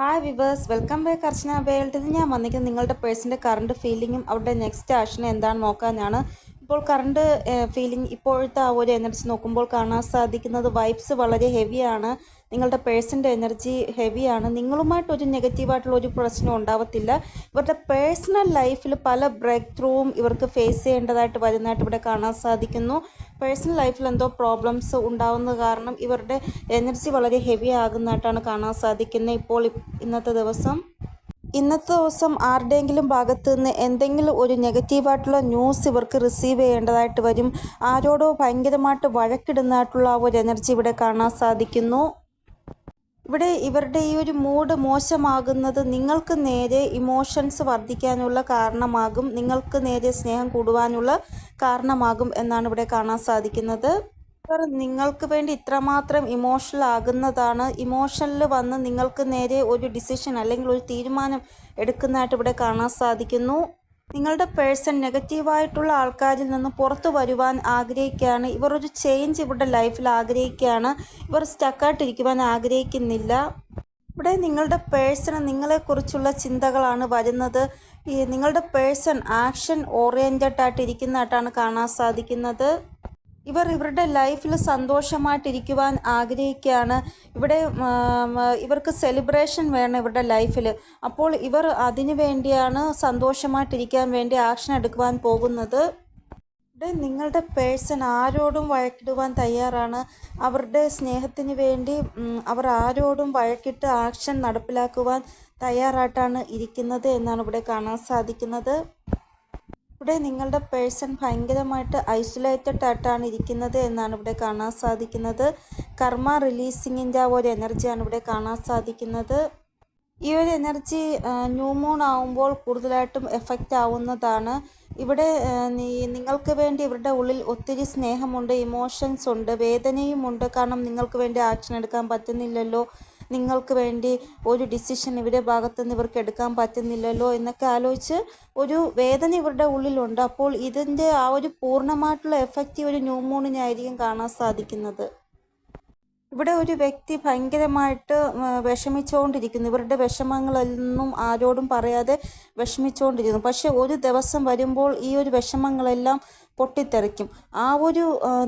Hi viewers welcome back Archana വേൾഡിൽ ഞാൻ വന്നിരിക്കുന്നത് നിങ്ങളുടെ പേഴ്സിന്റെ കറണ്ട് ഫീലിങ്ങും അവരുടെ നെക്സ്റ്റ് ആക്ഷൻ എന്താണെന്ന് നോക്കാനാണ്. ഇപ്പോൾ കറണ്ട് ഫീലിംഗ് ഇപ്പോഴത്തെ ആ ഒരു എനർജി നോക്കുമ്പോൾ കാണാൻ സാധിക്കുന്നത് വൈബ്സ് വളരെ ഹെവിയാണ് നിങ്ങളുടെ പേഴ്സന്റെ എനർജി ഹെവിയാണ്. നിങ്ങളുമായിട്ട് ഒരു നെഗറ്റീവായിട്ടുള്ള ഒരു പ്രശ്നം ഉണ്ടാവത്തില്ല. ഇവരുടെ പേഴ്സണൽ ലൈഫിൽ പല ബ്രേക്ക് ത്രൂവും ഇവർക്ക് ഫേസ് ചെയ്യേണ്ടതായിട്ട് വരുന്നതായിട്ട് ഇവിടെ കാണാൻ സാധിക്കുന്നു. പേഴ്സണൽ ലൈഫിൽ എന്തോ പ്രോബ്ലംസ് ഉണ്ടാവുന്നത് കാരണം ഇവരുടെ എനർജി വളരെ ഹെവി ആകുന്നതായിട്ടാണ് കാണാൻ സാധിക്കുന്നത്. ഇപ്പോൾ ഇന്നത്തെ ദിവസം. ഇന്നത്തെ ദിവസം ആരുടെയെങ്കിലും ഭാഗത്ത് നിന്ന് എന്തെങ്കിലും ഒരു നെഗറ്റീവായിട്ടുള്ള ന്യൂസ് ഇവർക്ക് റിസീവ് ചെയ്യേണ്ടതായിട്ട് വരും. ആരോടോ ഭയങ്കരമായിട്ട് വഴക്കിടുന്നതായിട്ടുള്ള ആ ഒരു എനർജി ഇവിടെ കാണാൻ സാധിക്കുന്നു. ഇവിടെ ഇവരുടെ ഈ ഒരു മൂഡ് മോശമാകുന്നത് നിങ്ങൾക്ക് നേരെ ഇമോഷൻസ് വർദ്ധിക്കാനുള്ള കാരണമാകും നിങ്ങൾക്ക് നേരെ സ്നേഹം കൂടുവാനുള്ള കാരണമാകും എന്നാണ് ഇവിടെ കാണാൻ സാധിക്കുന്നത്. ഇവർ നിങ്ങൾക്ക് വേണ്ടി ഇത്രമാത്രം ഇമോഷണൽ ആകുന്നതാണ്. ഇമോഷനിൽ വന്ന് നിങ്ങൾക്ക് നേരെ ഒരു ഡിസിഷൻ അല്ലെങ്കിൽ ഒരു തീരുമാനം എടുക്കുന്നതായിട്ട് ഇവിടെ കാണാൻ സാധിക്കുന്നു. നിങ്ങളുടെ പേഴ്സൺ നെഗറ്റീവായിട്ടുള്ള ആൾക്കാരിൽ നിന്ന് പുറത്തു വരുവാൻ ആഗ്രഹിക്കുകയാണ്. ഇവർ ഒരു ചേഞ്ച് ഇവരുടെ ലൈഫിൽ ആഗ്രഹിക്കുകയാണ്. ഇവർ സ്റ്റക്കായിട്ടിരിക്കുവാൻ ആഗ്രഹിക്കുന്നില്ല. ഇവിടെ നിങ്ങളുടെ പേഴ്സണ് നിങ്ങളെക്കുറിച്ചുള്ള ചിന്തകളാണ് വരുന്നത്. നിങ്ങളുടെ പേഴ്സൺ ആക്ഷൻ ഓറിയന്റഡ് ആയിട്ടിരിക്കുന്നതായിട്ടാണ് കാണാൻ സാധിക്കുന്നത്. ഇവർ ഇവരുടെ ലൈഫിൽ സന്തോഷമായിട്ടിരിക്കുവാൻ ആഗ്രഹിക്കുകയാണ്. ഇവിടെ ഇവർക്ക് സെലിബ്രേഷൻ വേണം ഇവരുടെ ലൈഫിൽ. അപ്പോൾ ഇവർ അതിനു വേണ്ടിയാണ് സന്തോഷമായിട്ടിരിക്കാൻ വേണ്ടി ആക്ഷൻ എടുക്കുവാൻ പോകുന്നത്. ഇവിടെ നിങ്ങളുടെ പേഴ്സൺ ആരോടും വഴക്കിടുവാൻ തയ്യാറാണ്. അവരുടെ സ്നേഹത്തിന് വേണ്ടി അവർ ആരോടും വഴക്കിട്ട് ആക്ഷൻ നടപ്പിലാക്കുവാൻ തയ്യാറായിട്ടാണ് ഇരിക്കുന്നത് എന്നാണ് ഇവിടെ കാണാൻ സാധിക്കുന്നത്. ഇവിടെ നിങ്ങളുടെ പേഴ്സൺ ഭയങ്കരമായിട്ട് ഐസൊലേറ്റഡ് ആയിട്ടാണ് ഇരിക്കുന്നത് എന്നാണ് ഇവിടെ കാണാൻ സാധിക്കുന്നത്. കർമ്മ റിലീസിങ്ങിന്റെ ആ ഒരു എനർജിയാണ് ഇവിടെ കാണാൻ സാധിക്കുന്നത്. ഈ ഒരു എനർജി ന്യൂ മൂൺ ആവുമ്പോൾ കൂടുതലായിട്ടും എഫക്റ്റ് ആവുന്നതാണ്. ഇവിടെ നിങ്ങൾക്ക് വേണ്ടി ഇവരുടെ ഉള്ളിൽ ഒത്തിരി സ്നേഹമുണ്ട് ഇമോഷൻസ് ഉണ്ട് വേദനയുമുണ്ട്. കാരണം നിങ്ങൾക്ക് വേണ്ടി ആക്ഷൻ എടുക്കാൻ പറ്റുന്നില്ലല്ലോ. നിങ്ങൾക്ക് വേണ്ടി ഒരു ഡിസിഷൻ ഇവരുടെ ഭാഗത്തു നിന്ന് ഇവർക്ക് എടുക്കാൻ പറ്റുന്നില്ലല്ലോ എന്നൊക്കെ ആലോചിച്ച് ഒരു വേദന ഇവരുടെ ഉള്ളിലുണ്ട്. അപ്പോൾ ഇതിന്റെ ആ ഒരു പൂർണമായിട്ടുള്ള എഫക്റ്റ് ഒരു ന്യൂമോണിനായിരിക്കും കാണാൻ സാധിക്കുന്നത്. ഇവിടെ ഒരു വ്യക്തി ഭയങ്കരമായിട്ട് വിഷമിച്ചുകൊണ്ടിരിക്കുന്നു ഇവരുടെ വിഷമങ്ങളൊന്നും ആരോടും പറയാതെ വിഷമിച്ചുകൊണ്ടിരിക്കുന്നു പക്ഷെ ഒരു ദിവസം വരുമ്പോൾ ഈ ഒരു വിഷമങ്ങളെല്ലാം പൊട്ടിത്തെറിക്കും. ആ ഒരു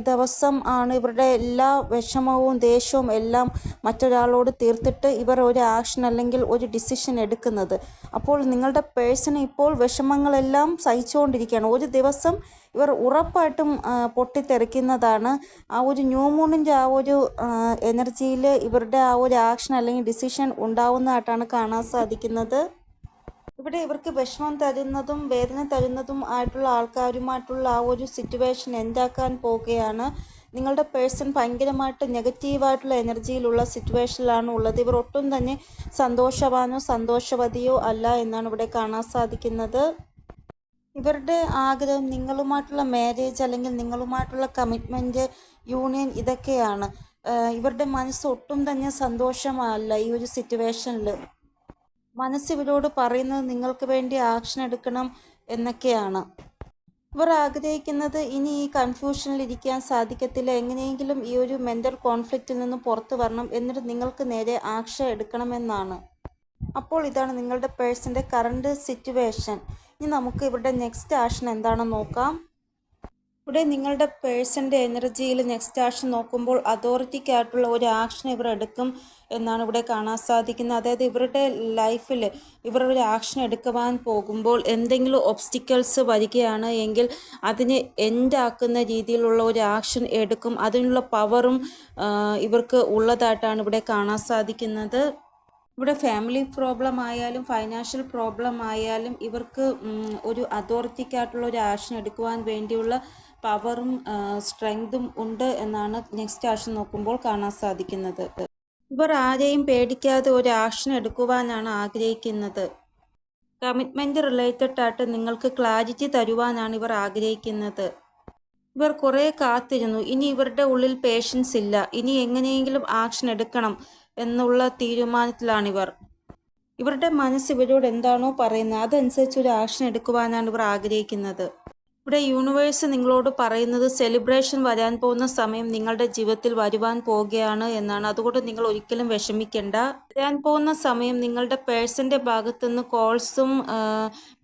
ദിവസം ആണ് ഇവരുടെ എല്ലാ വിഷമവും ദേഷ്യവും എല്ലാം മറ്റൊരാളോട് തീർത്തിട്ട് ഇവർ ഒരു ആക്ഷൻ അല്ലെങ്കിൽ ഒരു ഡിസിഷൻ എടുക്കുന്നത്. അപ്പോൾ നിങ്ങളുടെ പേഴ്സൺ ഇപ്പോൾ വിഷമങ്ങളെല്ലാം സഹിച്ചുകൊണ്ടിരിക്കുകയാണ്. ഒരു ദിവസം ഇവർ ഉറപ്പായിട്ടും പൊട്ടിത്തെറിക്കുന്നതാണ്. ആ ഒരു ന്യൂ മൂണിന്റെ ആ ഒരു എനർജിയിൽ ഇവരുടെ ആ ഒരു ആക്ഷൻ അല്ലെങ്കിൽ ഡിസിഷൻ ഉണ്ടാവുന്നതായിട്ടാണ് കാണാൻ സാധിക്കുന്നത്. ഇവിടെ ഇവർക്ക് വിഷമം തരുന്നതും വേദന തരുന്നതും ആയിട്ടുള്ള ആൾക്കാരുമായിട്ടുള്ള ആ ഒരു സിറ്റുവേഷൻ എന്താക്കാൻ പോവുകയാണ്. നിങ്ങളുടെ പേഴ്സൺ ഭയങ്കരമായിട്ട് നെഗറ്റീവായിട്ടുള്ള എനർജിയിലുള്ള സിറ്റുവേഷനിലാണ് ഉള്ളത്. ഇവർ ഒട്ടും തന്നെ സന്തോഷവാനോ സന്തോഷവതിയോ അല്ല എന്നാണ് ഇവിടെ കാണാൻ സാധിക്കുന്നത്. ഇവരുടെ ആഗ്രഹം നിങ്ങളുമായിട്ടുള്ള മാരേജ് അല്ലെങ്കിൽ നിങ്ങളുമായിട്ടുള്ള കമ്മിറ്റ്മെന്റ് യൂണിയൻ ഇതൊക്കെയാണ്. ഇവരുടെ മനസ്സ് ഒട്ടും തന്നെ സന്തോഷമല്ല ഈ ഒരു സിറ്റുവേഷനിൽ മനസ്സ് ഇവരോട് പറയുന്നത് നിങ്ങൾക്ക് വേണ്ടി ആക്ഷൻ എടുക്കണം എന്നൊക്കെയാണ്. ഇവർ ആഗ്രഹിക്കുന്നത് ഇനി ഈ കൺഫ്യൂഷനിൽ ഇരിക്കാൻ സാധിക്കത്തില്ല. എങ്ങനെയെങ്കിലും ഈ ഒരു മെന്റൽ കോൺഫ്ലിക്റ്റിൽ നിന്ന് പുറത്തു വരണം എന്നിട്ട് നിങ്ങൾക്ക് നേരെ ആക്ഷൻ എടുക്കണമെന്നാണ്. അപ്പോൾ ഇതാണ് നിങ്ങളുടെ പേഴ്സന്റെ കറണ്ട് സിറ്റുവേഷൻ ഇനി നമുക്ക് ഇവരുടെ നെക്സ്റ്റ് ആക്ഷൻ എന്താണെന്ന് നോക്കാം. ഇവിടെ നിങ്ങളുടെ പേഴ്സന്റെ എനർജിയിൽ നെക്സ്റ്റ് ആക്ഷൻ നോക്കുമ്പോൾ അതോറിറ്റിക്കായിട്ടുള്ള ഒരു ആക്ഷൻ ഇവർ എടുക്കും എന്നാണ് ഇവിടെ കാണാൻ സാധിക്കുന്നത്. അതായത് ഇവരുടെ ലൈഫിൽ ഇവർ ഒരു ആക്ഷൻ എടുക്കുവാൻ പോകുമ്പോൾ എന്തെങ്കിലും ഒബ്സ്റ്റിക്കൽസ് വരികയാണ് എങ്കിൽ അതിനെ എൻഡാക്കുന്ന രീതിയിലുള്ള ഒരു ആക്ഷൻ എടുക്കും. അതിനുള്ള പവറും ഇവർക്ക് ഉള്ളതായിട്ടാണ് ഇവിടെ കാണാൻ സാധിക്കുന്നത്. ഇവിടെ ഫാമിലി പ്രോബ്ലം ആയാലും ഫൈനാൻഷ്യൽ പ്രോബ്ലം ആയാലും ഇവർക്ക് ഒരു അതോറിറ്റിക്കായിട്ടുള്ള ഒരു ആക്ഷൻ എടുക്കുവാൻ വേണ്ടിയുള്ള പവറും സ്ട്രെങ്തും ഉണ്ട് എന്നാണ് നെക്സ്റ്റ് ആക്ഷൻ നോക്കുമ്പോൾ കാണാൻ സാധിക്കുന്നത്. ഇവർ ആരെയും പേടിക്കാതെ ഒരു ആക്ഷൻ എടുക്കുവാനാണ് ആഗ്രഹിക്കുന്നത്. കമ്മിറ്റ്മെന്റ് റിലേറ്റഡ് ആയിട്ട് നിങ്ങൾക്ക് ക്ലാരിറ്റി തരുവാനാണ് ഇവർ ആഗ്രഹിക്കുന്നത്. ഇവർ കുറേ കാത്തിരുന്നു. ഇനി ഇവരുടെ ഉള്ളിൽ പേഷ്യൻസ് ഇല്ല. ഇനി എങ്ങനെയെങ്കിലും ആക്ഷൻ എടുക്കണം എന്നുള്ള തീരുമാനത്തിലാണിവർ. ഇവരുടെ മനസ്സ് ഇവരോട് എന്താണോ പറയുന്നത് അതനുസരിച്ച് ഒരു ആക്ഷൻ എടുക്കുവാനാണ് ഇവർ ആഗ്രഹിക്കുന്നത്. ഇവിടെ യൂണിവേഴ്സ് നിങ്ങളോട് പറയുന്നത് സെലിബ്രേഷൻ വരാൻ പോകുന്ന സമയം നിങ്ങളുടെ ജീവിതത്തിൽ വരുവാൻ പോവുകയാണ് എന്നാണ്. അതുകൊണ്ട് നിങ്ങൾ ഒരിക്കലും വിഷമിക്കേണ്ട. വരാൻ പോകുന്ന സമയം നിങ്ങളുടെ പേഴ്സന്റെ ഭാഗത്തു നിന്ന് കോൾസും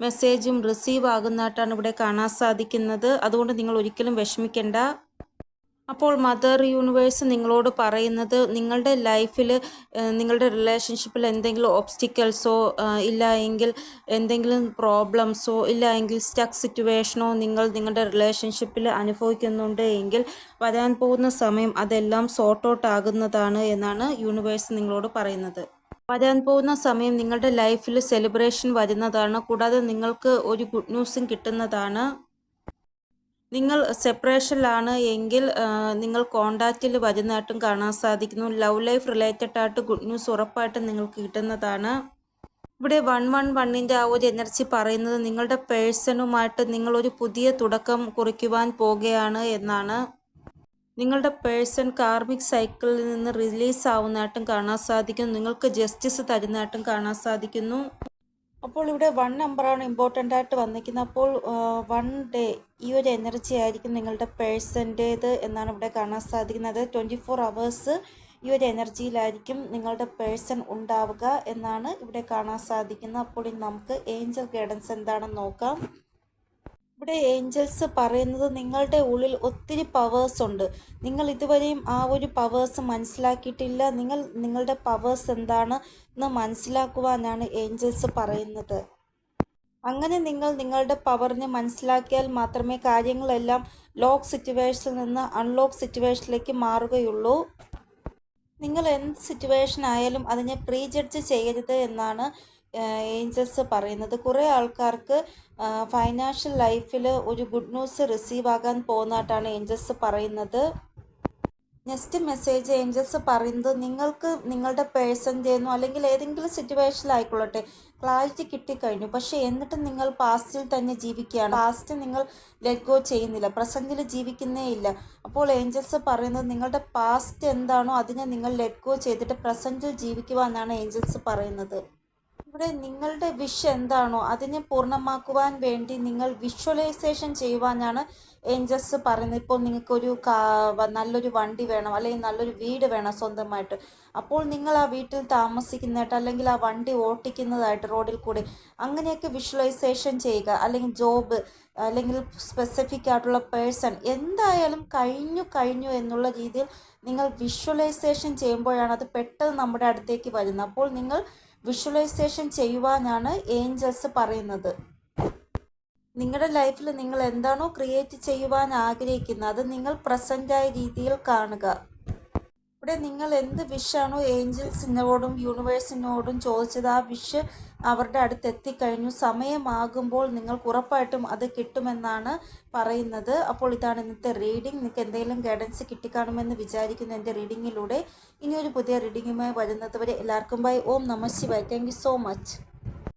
മെസ്സേജും റിസീവ് ആകുന്നതായിട്ടാണ് ഇവിടെ കാണാൻ സാധിക്കുന്നത്. അതുകൊണ്ട് നിങ്ങൾ ഒരിക്കലും വിഷമിക്കേണ്ട. അപ്പോൾ മദർ യൂണിവേഴ്സ് നിങ്ങളോട് പറയുന്നത് നിങ്ങളുടെ ലൈഫിൽ നിങ്ങളുടെ റിലേഷൻഷിപ്പിൽ എന്തെങ്കിലും ഒബ്സ്റ്റിക്കൽസോ ഇല്ല എങ്കിൽ എന്തെങ്കിലും പ്രോബ്ലംസോ ഇല്ല എങ്കിൽ സ്റ്റക്ക് സിറ്റുവേഷനോ നിങ്ങൾ നിങ്ങളുടെ റിലേഷൻഷിപ്പിൽ അനുഭവിക്കുന്നുണ്ട് എങ്കിൽ വരാൻ പോകുന്ന സമയം അതെല്ലാം സോർട്ട് ഔട്ട് ആകുന്നതാണ് എന്നാണ് യൂണിവേഴ്സ് നിങ്ങളോട് പറയുന്നത്. വരാൻ പോകുന്ന സമയം നിങ്ങളുടെ ലൈഫിൽ സെലിബ്രേഷൻ വരുന്നതാണ്. കൂടാതെ നിങ്ങൾക്ക് ഒരു ഗുഡ് ന്യൂസും കിട്ടുന്നതാണ്. നിങ്ങൾ സെപ്പറേഷനിലാണ് എങ്കിൽ നിങ്ങൾ കോണ്ടാക്റ്റിൽ വരുന്നതായിട്ടും കാണാൻ സാധിക്കുന്നു. ലവ് ലൈഫ് റിലേറ്റഡ് ആയിട്ട് ഗുഡ് ന്യൂസ് ഉറപ്പായിട്ടും നിങ്ങൾക്ക് കിട്ടുന്നതാണ്. ഇവിടെ വൺ വൺ വണ്ണിന്റെ ആ ഒരു എനർജി പറയുന്നത് നിങ്ങളുടെ പേഴ്സണുമായിട്ട് നിങ്ങളൊരു പുതിയ തുടക്കം കുറിക്കുവാൻ പോകുകയാണ് എന്നാണ്. നിങ്ങളുടെ പേഴ്സൺ കാർമിക് സൈക്കിളിൽ നിന്ന് റിലീസ് ആവുന്നതായിട്ടും കാണാൻ സാധിക്കുന്നു. നിങ്ങൾക്ക് ജസ്റ്റിസ് തരുന്നതായിട്ടും കാണാൻ സാധിക്കുന്നു. അപ്പോൾ ഇവിടെ വൺ നമ്പറാണ് ഇമ്പോർട്ടന്റ് ആയിട്ട് വന്നിരിക്കുന്നത്. അപ്പോൾ വൺ ഡേ ഈ ഒരു എനർജി ആയിരിക്കും നിങ്ങളുടെ പേഴ്സന്റേത് എന്നാണ് ഇവിടെ കാണാൻ സാധിക്കുന്നത്. ട്വന്റി ഫോർ അവേഴ്സ് ഈ ഒരു എനർജിയിലായിരിക്കും നിങ്ങളുടെ പേഴ്സൺ ഉണ്ടാവുക എന്നാണ് ഇവിടെ കാണാൻ സാധിക്കുന്നത്. അപ്പോൾ നമുക്ക് ഏഞ്ചൽ ഗൈഡൻസ് എന്താണെന്ന് നോക്കാം. ഇവിടെ ഏഞ്ചൽസ് പറയുന്നത് നിങ്ങളുടെ ഉള്ളിൽ ഒത്തിരി പവേഴ്സ് ഉണ്ട്. നിങ്ങൾ ഇതുവരെയും ആ ഒരു പവേഴ്സ് മനസ്സിലാക്കിയിട്ടില്ല. നിങ്ങൾ നിങ്ങളുടെ പവേഴ്സ് എന്താണ് എന്ന് മനസ്സിലാക്കുവാനാണ് ഏഞ്ചൽസ് പറയുന്നത്. അങ്ങനെ നിങ്ങൾ നിങ്ങളുടെ പവറിനെ മനസ്സിലാക്കിയാൽ മാത്രമേ കാര്യങ്ങളെല്ലാം ലോക്ക് സിറ്റുവേഷനിൽ നിന്ന് അൺലോക്ക് സിറ്റുവേഷനിലേക്ക് മാറുകയുള്ളൂ. നിങ്ങൾ എന്ത് സിറ്റുവേഷൻ ആയാലും അതിനെ പ്രീജഡ്ജ് ചെയ്യരുത് എന്നാണ് ഏഞ്ചൽസ് പറയുന്നത് കുറേ ആൾക്കാർക്ക് ഫൈനാൻഷ്യൽ ലൈഫിൽ ഒരു ഗുഡ് ന്യൂസ് റിസീവ് ആകാൻ പോകുന്നതായിട്ടാണ് ഏഞ്ചൽസ് പറയുന്നത്. നെക്സ്റ്റ് മെസ്സേജ് ഏഞ്ചൽസ് പറയുന്നത് നിങ്ങൾക്ക് നിങ്ങളുടെ പേഴ്സന്റെന്നോ അല്ലെങ്കിൽ ഏതെങ്കിലും സിറ്റുവേഷനിലായിക്കൊള്ളട്ടെ ക്ലാരിറ്റി കിട്ടിക്കഴിഞ്ഞു. പക്ഷേ എന്നിട്ടും നിങ്ങൾ പാസ്റ്റിൽ തന്നെ ജീവിക്കുകയാണ്. പാസ്റ്റ് നിങ്ങൾ ലെറ്റ് ഗോ ചെയ്യുന്നില്ല. പ്രസന്റിൽ ജീവിക്കുന്നേ ഇല്ല. അപ്പോൾ ഏഞ്ചൽസ് പറയുന്നത് നിങ്ങളുടെ പാസ്റ്റ് എന്താണോ അതിനെ നിങ്ങൾ ലെറ്റ് ഗോ ചെയ്തിട്ട് പ്രസന്റിൽ എന്നാണ് ഏഞ്ചൽസ് പറയുന്നത്. ഇവിടെ നിങ്ങളുടെ വിഷ് എന്താണോ അതിനെ പൂർണമാക്കുവാൻ വേണ്ടി നിങ്ങൾ വിഷ്വലൈസേഷൻ ചെയ്യുവാനാണ് ഏഞ്ചസ് പറയുന്നത്. ഇപ്പോൾ നിങ്ങൾക്കൊരു നല്ലൊരു വണ്ടി വേണം അല്ലെങ്കിൽ നല്ലൊരു വീട് വേണം സ്വന്തമായിട്ട്. അപ്പോൾ നിങ്ങൾ ആ വീട്ടിൽ താമസിക്കുന്നതായിട്ട് അല്ലെങ്കിൽ ആ വണ്ടി ഓട്ടിക്കുന്നതായിട്ട് റോഡിൽ കൂടി അങ്ങനെയൊക്കെ വിഷ്വലൈസേഷൻ ചെയ്യുക. അല്ലെങ്കിൽ ജോബ് അല്ലെങ്കിൽ സ്പെസിഫിക് ആയിട്ടുള്ള പേഴ്സൺ എന്തായാലും കഴിഞ്ഞു കഴിഞ്ഞു എന്നുള്ള രീതിയിൽ നിങ്ങൾ വിഷ്വലൈസേഷൻ ചെയ്യുമ്പോഴാണ് അത് പെട്ടെന്ന് നമ്മുടെ അടുത്തേക്ക് വരുന്നത്. അപ്പോൾ നിങ്ങൾ വിഷ്വലൈസേഷൻ ചെയ്യുവാനാണ് ഏഞ്ചൽസ് പറയുന്നത്. നിങ്ങളുടെ ലൈഫിൽ നിങ്ങൾ എന്താണോ ക്രിയേറ്റ് ചെയ്യുവാൻ ആഗ്രഹിക്കുന്നത് അത് നിങ്ങൾ പ്രസന്റായ രീതിയിൽ കാണുക. ഇവിടെ നിങ്ങൾ എന്ത് വിഷാണോ ഏഞ്ചൽസിനോടും യൂണിവേഴ്സിനോടും ചോദിച്ചത് ആ വിഷ് അവരുടെ അടുത്ത് എത്തിക്കഴിഞ്ഞു. സമയമാകുമ്പോൾ നിങ്ങൾക്ക് ഉറപ്പായിട്ടും അത് കിട്ടുമെന്നാണ് പറയുന്നത്. അപ്പോൾ ഇതാണ് ഇന്നത്തെ റീഡിംഗ് നിങ്ങൾക്ക് എന്തെങ്കിലും ഗൈഡൻസ് കിട്ടിക്കാണുമെന്ന് വിചാരിക്കുന്നു എന്റെ റീഡിങ്ങിലൂടെ ഇനിയൊരു പുതിയ റീഡിങ്ങുമായി വരുന്നത് വരെ എല്ലാവർക്കും ബൈ ഓം നമ Shivay. Thank you so much